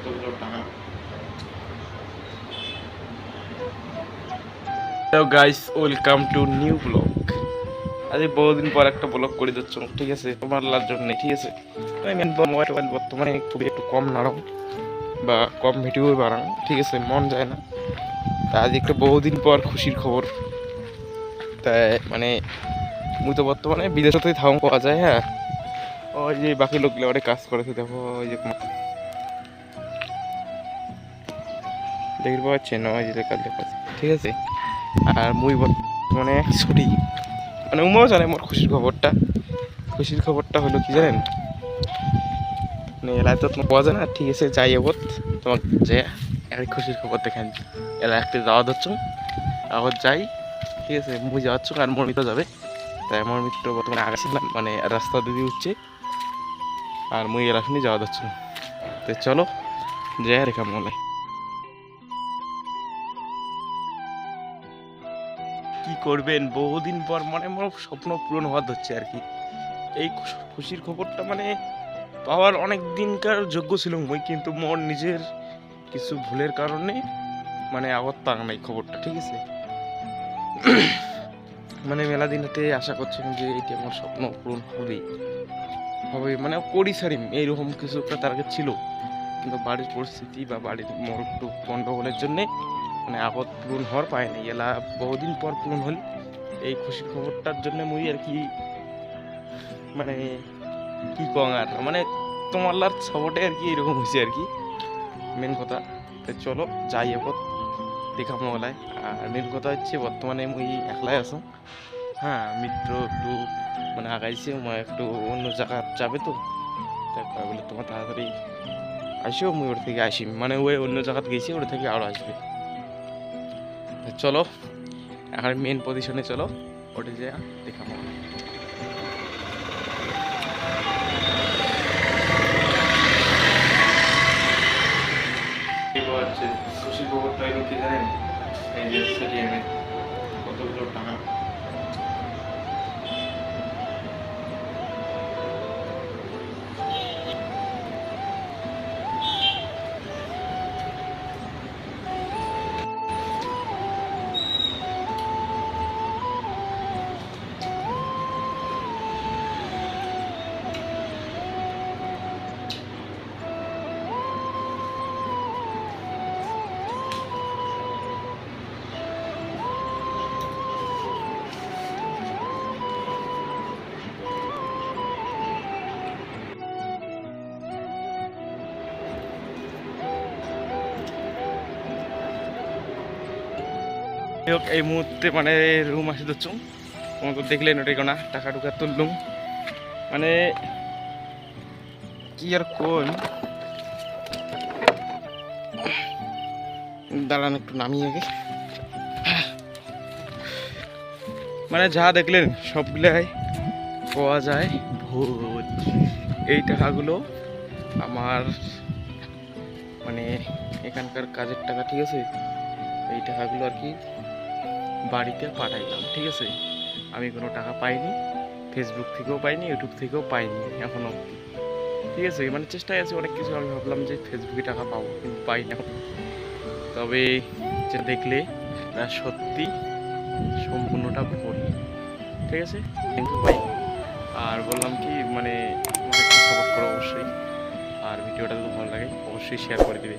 কতগুলো টাকা? Hello guys welcome to new blog আজ বহুদিন পর একটা ব্লগ করে দিচ্ছ, ঠিক আছে? তোমার লার জন্য ঠিক আছে? মোবাইল বর্তমানে খুবই একটু কম নাড়াও বা কম ভিডিও বানাও, ঠিক আছে? মন যায় না। তা আজ একটা বহুদিন পর খুশির খবর। তাই মানে মুই তো বর্তমানে বিদেশতেই থাম, পাওয়া যায় হ্যাঁ? ওই যে বাকি লোকগুলো অনেক কাজ করেছে, দেখো, ওই যে দেখতে পাচ্ছেন? যে লেখা লেখা ঠিক আছে। আর মুই মানে ছুটি মানে উমাও জানে মোর খুশির খবরটা। খুশির খবরটা হলো কি জানেন? মানে এলাকায় তো তোমার পাওয়া যায় না ঠিক আছে যাই এবত তোমাকে যে একটা খুশির খবর দেখেন। এলা একটা যাওয়া ধরছ। আবার যাই। ঠিক আছে মুই যাওয়াচ্ছ আর মোর মিত্র যাবে। তাই আমার মিত্র বর্তমানে আগাছিলাম মানে রাস্তা দিদি উঠছে। আর মুই এলাকানি যাওয়া যাচ্ছ তো চলো যাই রেখা মনে কি করবেন? বহুদিন পর মানে মোর স্বপ্ন পূরণ হওয়া হচ্ছে আর কি। এই খুশির খবরটা মানে পাওয়ার অনেক দিনকার যোগ্য ছিল মই কিন্তু মোর নিজের কিছু ভুলের কারণে মানে আগত পাক নাই খবরটা, ঠিক আছে? মানে মেলা দিনতে আশা করছেন যে এটি আমার স্বপ্ন পূরণ হবে। হবে মানে করি সারিম এইরকম কিছু একটা তার ছিল। কিন্তু বাড়ির পরিস্থিতি বা বাড়ির মোর একটু গন্ডগোলের জন্যে মানে আগত পূরণ হওয়ার পায় নাই। এলা বহুদিন পর পূরণ হল। এই খুশির খবরটার জন্য মুই আর কি মানে কি কং আর মানে তোমার খবরটাই আর কি এরকম হয়েছে আর কি মেন কথা। তো চলো, যাই এপত দেখা মোবাইলায় আর মেন কথা হচ্ছে, বর্তমানে মুই একলাই আছো। হ্যাঁ মিত্র একটু মানে আগাইছে, মই একটু অন্য জায়গা যাবে তো। তাই বলে তোমার তাড়াতাড়ি আসিও মুই ওর থেকে আসি মানে ওই অন্য জায়গাতে গেছি, ওর থেকে আরও আসবে। চলো, এখন মেন পজিশনে চলো ওটা যে দেখাবো। সুশীল এলো কি জানেন? এই যে কতগুলো টাকা? হোক এই মুহূর্তে মানে রুম আসি তো তোমার তো দেখলেন ওটাই না টাকা টুকা তুললুম। মানে কি আর কোন দাঁড়ান, একটু নামিয়ে আগে। মানে যা দেখলেন, সবগুলাই পাওয়া যায়। ভোজ এই টাকাগুলো আমার মানে এখানকার কাজের টাকা, ঠিক আছে? এই টাকাগুলো আর কি বাড়িতে পাঠাইলাম, ঠিক আছে? আমি কোনো টাকা পাইনি ফেসবুক থেকেও পাইনি ইউটিউব থেকেও পাইনি, এখনও অবধি। ঠিক আছে? মানে চেষ্টায় আছে, অনেক কিছু আমি ভাবলাম যে ফেসবুকে টাকা পাবো, কিন্তু পাই না তবে যে দেখলে সত্যি সম্পূর্ণটা ভুল, ঠিক আছে? কিন্তু পাই। আর বললাম কি মানে সাপোর্ট করো অবশ্যই। আর ভিডিওটা যদি ভালো লাগে, অবশ্যই শেয়ার করে দিবে।